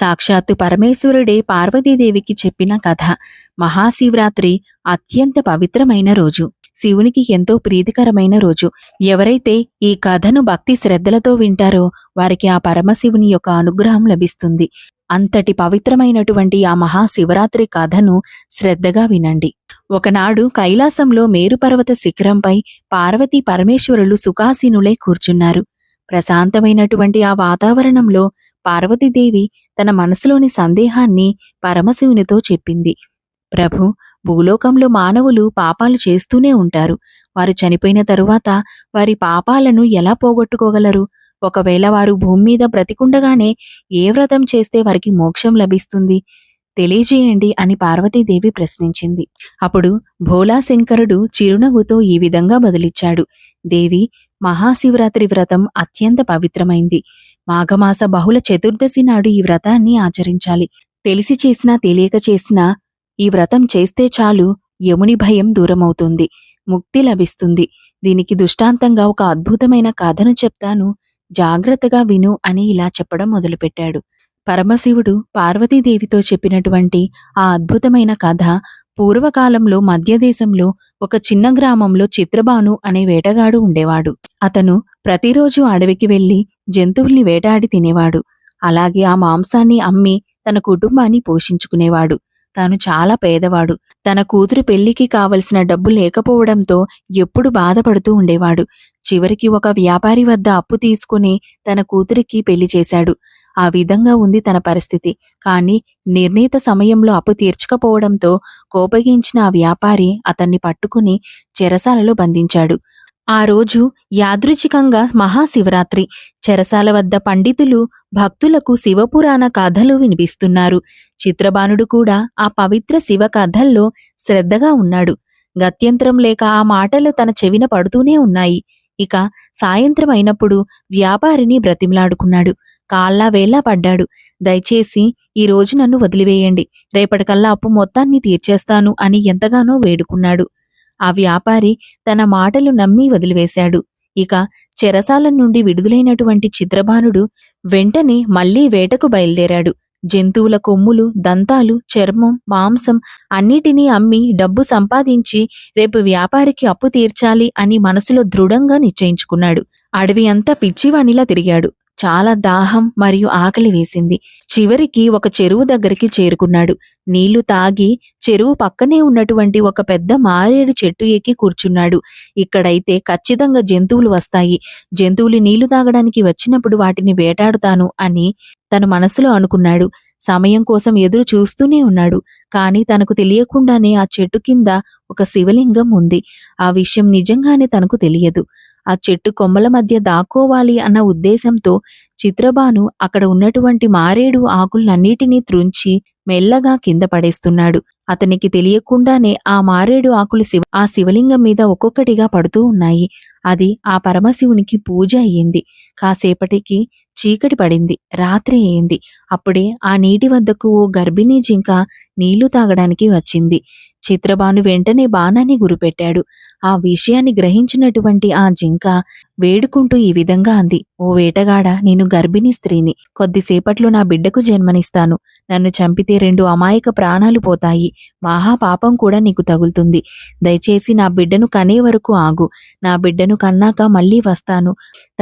సాక్షాత్తు పరమేశ్వరుడే పార్వతీదేవికి చెప్పిన కథ. మహాశివరాత్రి అత్యంత పవిత్రమైన రోజు. శివునికి ఎంతో ప్రీతికరమైన రోజు. ఎవరైతే ఈ కథను భక్తి శ్రద్ధలతో వింటారో వారికి ఆ పరమశివుని యొక్క అనుగ్రహం లభిస్తుంది. అంతటి పవిత్రమైనటువంటి ఆ మహాశివరాత్రి కథను శ్రద్ధగా వినండి. ఒకనాడు కైలాసంలో మేరుపర్వత శిఖరంపై పార్వతీ పరమేశ్వరులు సుఖాసీనులై కూర్చున్నారు. ప్రశాంతమైనటువంటి ఆ వాతావరణంలో పార్వతీదేవి తన మనసులోని సందేహాన్ని పరమశివునితో చెప్పింది. ప్రభు భూలోకంలో మానవులు పాపాలు చేస్తూనే ఉంటారు. వారు చనిపోయిన తరువాత వారి పాపాలను ఎలా పోగొట్టుకోగలరు? ఒకవేళ వారు భూమి మీద బ్రతికుండగానే ఏ వ్రతం చేస్తే వారికి మోక్షం లభిస్తుంది? తెలియజేయండి అని పార్వతీదేవి ప్రశ్నించింది. అప్పుడు భోలాశంకరుడు చిరునవ్వుతో ఈ విధంగా బదిలిచ్చాడు. దేవి మహాశివరాత్రి వ్రతం అత్యంత పవిత్రమైంది. మాఘమాస బహుళ చతుర్దశి నాడు ఈ వ్రతాన్ని ఆచరించాలి. తెలిసి చేసినా తెలియక చేసినా ఈ వ్రతం చేస్తే చాలు యముని భయం దూరమవుతుంది ముక్తి లభిస్తుంది. దీనికి దృష్టాంతంగా ఒక అద్భుతమైన కథను చెప్తాను. జాగ్రత్తగా విను అని ఇలా చెప్పడం మొదలుపెట్టాడు. పరమశివుడు పార్వతీదేవితో చెప్పినటువంటి ఆ అద్భుతమైన కథ పూర్వకాలంలో మధ్యదేశంలో ఒక చిన్న గ్రామంలో చిత్రబాను అనే వేటగాడు ఉండేవాడు. అతను ప్రతిరోజు అడవికి వెళ్ళి జంతువుల్ని వేటాడి తినేవాడు. అలాగే ఆ మాంసాన్ని అమ్మి తన కుటుంబాన్ని పోషించుకునేవాడు. తాను చాలా పేదవాడు. తన కూతురు పెళ్ళికి కావలసిన డబ్బు లేకపోవడంతో ఎప్పుడు బాధపడుతూ ఉండేవాడు. చివరికి ఒక వ్యాపారి వద్ద అప్పు తీసుకుని తన కూతురికి పెళ్ళి చేశాడు. ఆ విధంగా ఉంది తన పరిస్థితి. కానీ నిర్ణీత సమయంలో అప్పు తీర్చకపోవడంతో కోపగించిన ఆ వ్యాపారి అతన్ని పట్టుకుని చెరసాలలో బంధించాడు. ఆ రోజు యాదృచ్ఛికంగా మహాశివరాత్రి. చెరసాల వద్ద పండితులు భక్తులకు శివపురాణ కథలు వినిపిస్తున్నారు. చిత్రబాణుడు కూడా ఆ పవిత్ర శివ కథల్లో శ్రద్ధగా ఉన్నాడు. గత్యంతరం లేక ఆ మాటలు తన చెవిన పడుతూనే ఉన్నాయి. ఇక సాయంత్రం అయినప్పుడు వ్యాపారిని బ్రతిమలాడుకున్నాడు. కాళ్ళా వేళ్ళా పడ్డాడు. దయచేసి ఈ రోజు నన్ను వదిలివేయండి. రేపటికల్లా అప్పు మొత్తాన్ని తీర్చేస్తాను అని ఎంతగానో వేడుకున్నాడు. ఆ వ్యాపారి తన మాటలు నమ్మి వదిలివేశాడు. ఇక చెరసాల నుండి విడుదలైనటువంటి చిత్రభానుడు వెంటనే మళ్ళీ వేటకు బయలుదేరాడు. జంతువుల కొమ్ములు దంతాలు చర్మం మాంసం అన్నిటినీ అమ్మి డబ్బు సంపాదించి రేపు వ్యాపారికి అప్పు తీర్చాలి అని మనసులో దృఢంగా నిశ్చయించుకున్నాడు. అడవి అంతా పిచ్చివాణిలా తిరిగాడు. చాలా దాహం మరియు ఆకలి వేసింది. చివరికి ఒక చెరువు దగ్గరికి చేరుకున్నాడు. నీళ్ళు తాగి చెరువు పక్కనే ఉన్నటువంటి ఒక పెద్ద మారేడు చెట్టు ఎక్కి కూర్చున్నాడు. ఇక్కడైతే ఖచ్చితంగా జంతువులు వస్తాయి. జంతువులు నీళ్ళు తాగడానికి వచ్చినప్పుడు వాటిని వేటాడుతాను అని తన మనసులో అనుకున్నాడు. సమయం కోసం ఎదురు చూస్తూనే ఉన్నాడు. కానీ తనకు తెలియకుండానే ఆ చెట్టు కింద ఒక శివలింగం ఉంది. ఆ విషయం నిజంగానే తనకు తెలియదు. ఆ చెట్టు కొమ్మల మధ్య దాక్కోవాలి అన్న ఉద్దేశంతో చిత్రబాను అక్కడ ఉన్నటువంటి మారేడు ఆకులన్నిటినీ త్రుంచి మెల్లగా కింద పడేస్తున్నాడు. అతనికి తెలియకుండానే ఆ మారేడు ఆకులు శివ ఆ శివలింగం మీద ఒక్కొక్కటిగా పడుతూ ఉన్నాయి. అది ఆ పరమశివునికి పూజ అయ్యింది. కాసేపటికి చీకటి పడింది. రాత్రి అయింది. అప్పుడే ఆ నీటి వద్దకు ఓ గర్భిణీ జింక నీళ్ళు తాగడానికి వచ్చింది. చిత్రబాను వెంటనే బాణాన్ని గురిపెట్టాడు. ఆ విషయాన్ని గ్రహించినటువంటి ఆ జింక వేడుకుంటూ ఈ విధంగా అంది. ఓ వేటగాడ నేను గర్భిణీ స్త్రీని. కొద్దిసేపట్లో నా బిడ్డకు జన్మనిస్తాను. నన్ను చంపితే రెండు అమాయక ప్రాణాలు పోతాయి. మహాపాపం కూడా నీకు తగులుతుంది. దయచేసి నా బిడ్డను కనే వరకు ఆగు. నా బిడ్డను కన్నాక మళ్ళీ వస్తాను.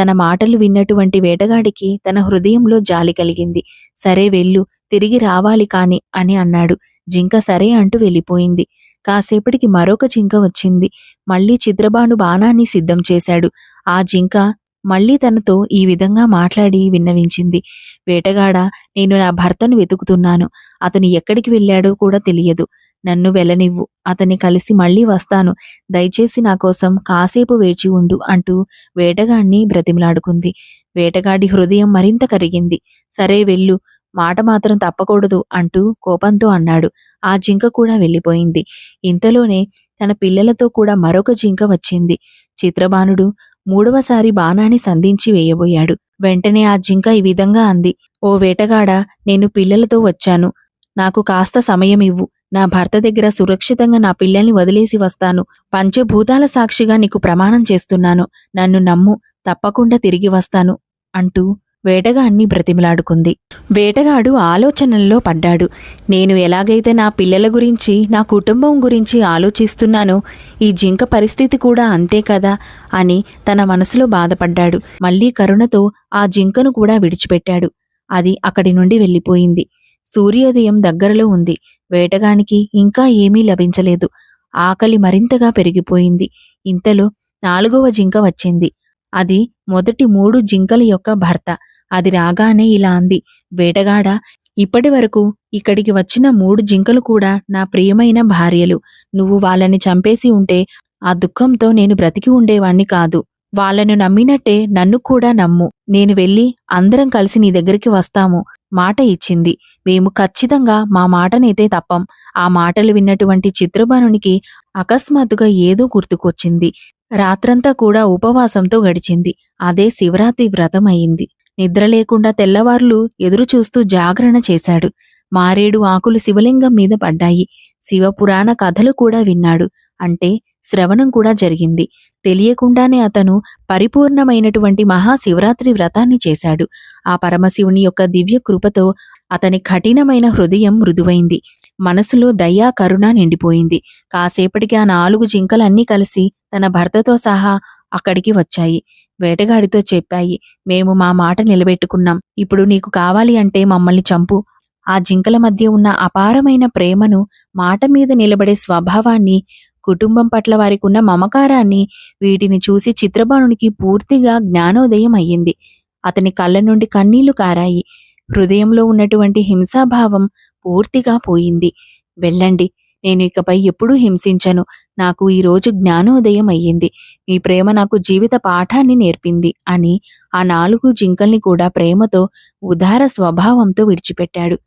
తన మాటలు విన్నటువంటి వేటగాడికి తన హృదయంలో జాలి కలిగింది. సరే వెళ్ళు. తిరిగి రావాలి కాని అని అన్నాడు. జింక సరే అంటూ వెళ్ళిపోయింది. కాసేపటికి మరొక జింక వచ్చింది. మళ్ళీ చిద్రబాను బాణాన్ని సిద్ధం చేశాడు. ఆ జింక మళ్ళీ తనతో ఈ విధంగా మాట్లాడి విన్నవించింది. వేటగాడ నేను నా భర్తను వెతుకుతున్నాను. అతను ఎక్కడికి వెళ్ళాడో కూడా తెలియదు. నన్ను వెళ్ళనివ్వు. అతన్ని కలిసి మళ్ళీ వస్తాను. దయచేసి నా కోసం కాసేపు వేచి ఉండు అంటూ వేటగాడిని బ్రతిమలాడుకుంది. వేటగాడి హృదయం మరింత కరిగింది. సరే వెళ్ళు. మాట మాత్రం తప్పకూడదు అంటూ కోపంతో అన్నాడు. ఆ జింక కూడా వెళ్ళిపోయింది. ఇంతలోనే తన పిల్లలతో కూడా మరొక జింక వచ్చింది. చిత్రబానుడు మూడవసారి బాణాన్ని సంధించి వేయబోయాడు. వెంటనే ఆ జింక ఈ విధంగా అంది. ఓ వేటగాడ నేను పిల్లలతో వచ్చాను. నాకు కాస్త సమయం ఇవ్వు. నా భర్త దగ్గర సురక్షితంగా నా పిల్లల్ని వదిలేసి వస్తాను. పంచభూతాల సాక్షిగా నీకు ప్రమాణం చేస్తున్నాను. నన్ను నమ్ము. తప్పకుండా తిరిగి వస్తాను అంటూ వేటగాణ్ణి బ్రతిమలాడుకుంది. వేటగాడు ఆలోచనల్లో పడ్డాడు. నేను ఎలాగైతే నా పిల్లల గురించి నా కుటుంబం గురించి ఆలోచిస్తున్నానో ఈ జింక పరిస్థితి కూడా అంతే కదా అని తన మనసులో బాధపడ్డాడు. మళ్ళీ కరుణతో ఆ జింకను కూడా విడిచిపెట్టాడు. అది అక్కడి నుండి వెళ్ళిపోయింది. సూర్యోదయం దగ్గరలో ఉంది. వేటగానికి ఇంకా ఏమీ లభించలేదు. ఆకలి మరింతగా పెరిగిపోయింది. ఇంతలో నాలుగవ జింక వచ్చింది. అది మొదటి మూడు జింకల యొక్క భర్త. అది రాగానే ఇలా అంది వేటగాడ ఇప్పటి వరకు ఇక్కడికి వచ్చిన మూడు జింకలు కూడా నా ప్రియమైన భార్యలు. నువ్వు వాళ్ళని చంపేసి ఉంటే ఆ దుఃఖంతో నేను బ్రతికి ఉండేవాణ్ణి కాదు. వాళ్ళను నమ్మినట్టే నన్ను కూడా నమ్ము. నేను వెళ్ళి అందరం కలిసి నీ దగ్గరికి వస్తాము మాట ఇచ్చింది. మేము ఖచ్చితంగా మా మాటనైతే తప్పం. ఆ మాటలు విన్నటువంటి చిత్రభనునికి అకస్మాత్తుగా ఏదో గుర్తుకొచ్చింది. రాత్రంతా కూడా ఉపవాసంతో గడిచింది. అదే శివరాత్రి వ్రతం అయింది నిద్ర లేకుండా తెల్లవార్లు ఎదురు చూస్తూ జాగరణ చేశాడు. మారేడు ఆకులు శివలింగం మీద పడ్డాయి. శివపురాణ కథలు కూడా విన్నాడు. అంటే శ్రవణం కూడా జరిగింది. తెలియకుండానే అతను పరిపూర్ణమైనటువంటి మహాశివరాత్రి వ్రతాన్ని చేశాడు. ఆ పరమశివుని యొక్క దివ్య కృపతో అతని కఠినమైన హృదయం మృదువైంది. మనసులో దయా కరుణ నిండిపోయింది. కాసేపటికి ఆ నాలుగు జింకలన్నీ కలిసి తన భర్తతో సహా అక్కడికి వచ్చాయి. వేటగాడితో చెప్పాయి. మేము మా మాట నిలబెట్టుకున్నాం. ఇప్పుడు నీకు కావాలి అంటే మమ్మల్ని చంపు. ఆ జింకల మధ్య ఉన్న అపారమైన ప్రేమను మాట మీద నిలబడే స్వభావాన్ని కుటుంబం పట్ల వారికి ఉన్న మమకారాన్ని వీటిని చూసి చిత్రబాణునికి పూర్తిగా జ్ఞానోదయం అయ్యింది. అతని కళ్ళ నుండి కన్నీళ్ళు కారాయి. హృదయంలో ఉన్నటువంటి హింసాభావం పూర్తిగా పోయింది. వెళ్ళండి. నేను ఇకపై ఎప్పుడూ హింసించను. నాకు ఈ రోజు జ్ఞానోదయం అయ్యింది. మీ ప్రేమ నాకు జీవిత పాఠాన్ని నేర్పింది అని ఆ నాలుగు జింకల్ని కూడా ప్రేమతో ఉదార స్వభావంతో విడిచిపెట్టాడు.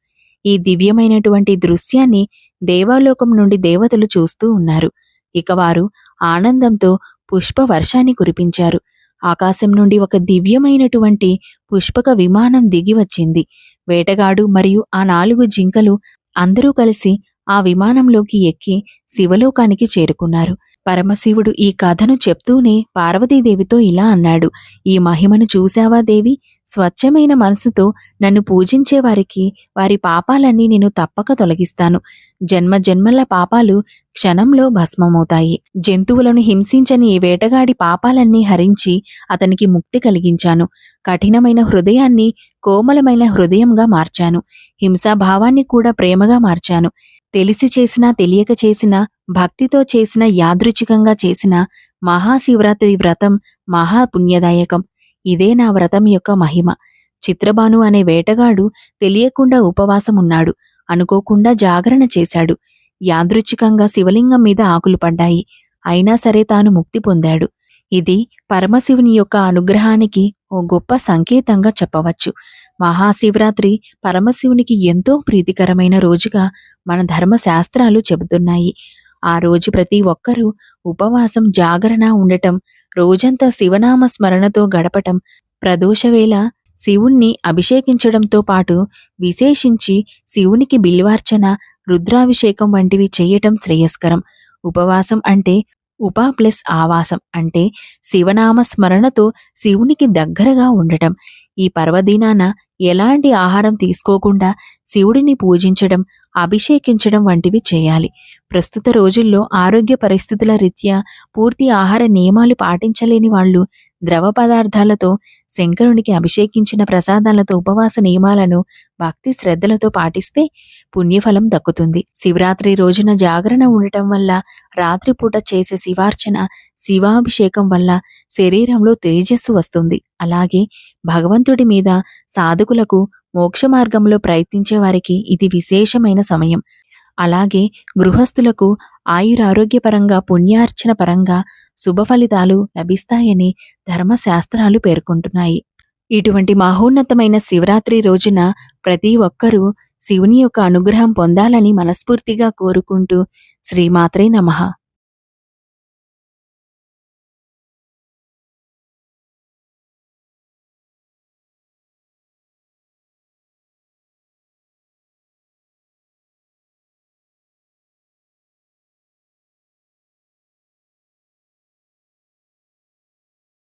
ఈ దివ్యమైనటువంటి దృశ్యాన్ని దేవాలోకం నుండి దేవతలు చూస్తూ ఉన్నారు. ఇక వారు ఆనందంతో పుష్ప వర్షాన్ని కురిపించారు. ఆకాశం నుండి ఒక దివ్యమైనటువంటి పుష్పక విమానం దిగి వచ్చింది. వేటగాడు మరియు ఆ నాలుగు జింకలు అందరూ కలిసి ఆ విమానంలోకి ఎక్కి శివలోకానికి చేరుకున్నారు. పరమశివుడు ఈ కథను చెప్తూనే పార్వతీదేవితో ఇలా అన్నాడు ఈ మహిమను చూశావా దేవి? స్వచ్ఛమైన మనసుతో నన్ను పూజించే వారికి వారి పాపాలన్నీ నేను తప్పక తొలగిస్తాను. జన్మ జన్మల పాపాలు క్షణంలో భస్మమవుతాయి. జంతువులను హింసించని ఈ వేటగాడి పాపాలన్నీ హరించి అతనికి ముక్తి కలిగించాను. కఠినమైన హృదయాన్ని కోమలమైన హృదయంగా మార్చాను. హింసాభావాన్ని కూడా ప్రేమగా మార్చాను. తెలిసి చేసినా తెలియక చేసినా భక్తితో చేసిన యాదృచ్ఛికంగా చేసిన మహాశివరాత్రి వ్రతం మహాపుణ్యదాయకం. ఇదే నా వ్రతం యొక్క మహిమ. చిత్రబాను అనే వేటగాడు తెలియకుండా ఉపవాసం ఉన్నాడు అనుకోకుండా జాగరణ చేశాడు. యాదృచ్ఛికంగా శివలింగం మీద ఆకులు పడ్డాయి. అయినా సరే తాను ముక్తి పొందాడు. ఇది పరమశివుని యొక్క అనుగ్రహానికి ఓ గొప్ప సంకేతంగా చెప్పవచ్చు. మహాశివరాత్రి పరమశివునికి ఎంతో ప్రీతికరమైన రోజుగా మన ధర్మశాస్త్రాలు చెబుతున్నాయి. ఆ రోజు ప్రతి ఒక్కరూ ఉపవాసం జాగరణ ఉండటం రోజంతా శివనామ స్మరణతో గడపటం ప్రదోషవేళ శివుణ్ణి అభిషేకించడంతో పాటు విశేషించి శివునికి బిల్వార్చన రుద్రాభిషేకం వంటివి చేయటం శ్రేయస్కరం. ఉపవాసం అంటే ఉప ప్లస్ ఆవాసం అంటే శివనామ స్మరణతో శివునికి దగ్గరగా ఉండటం. ఈ పర్వదినాన ఎలాంటి ఆహారం తీసుకోకుండా శివుడిని పూజించడం అభిషేకించడం వంటివి చేయాలి. ప్రస్తుత రోజుల్లో ఆరోగ్య పరిస్థితుల రీత్యా పూర్తి ఆహార నియమాలు పాటించలేని వాళ్ళు ద్రవ పదార్థాలతో శంకరునికి అభిషేకించిన ప్రసాదాలతో ఉపవాస నియమాలను భక్తి శ్రద్ధలతో పాటిస్తే పుణ్యఫలం దక్కుతుంది. శివరాత్రి రోజున జాగరణ ఉండటం వల్ల రాత్రిపూట చేసే శివార్చన శివాభిషేకం వల్ల శరీరంలో తేజస్సు వస్తుంది. అలాగే భగవంతుడి మీద సాధకులకు మోక్ష మార్గంలో ప్రయత్నించే వారికి ఇది విశేషమైన సమయం. అలాగే గృహస్థులకు ఆయురారోగ్యపరంగా పుణ్యార్చన పరంగా శుభ ఫలితాలు లభిస్తాయని ధర్మశాస్త్రాలు పేర్కొంటున్నాయి. ఇటువంటి మహోన్నతమైన శివరాత్రి రోజున ప్రతి ఒక్కరూ శివుని యొక్క అనుగ్రహం పొందాలని మనస్ఫూర్తిగా కోరుకుంటూ శ్రీమాత్రే నమః.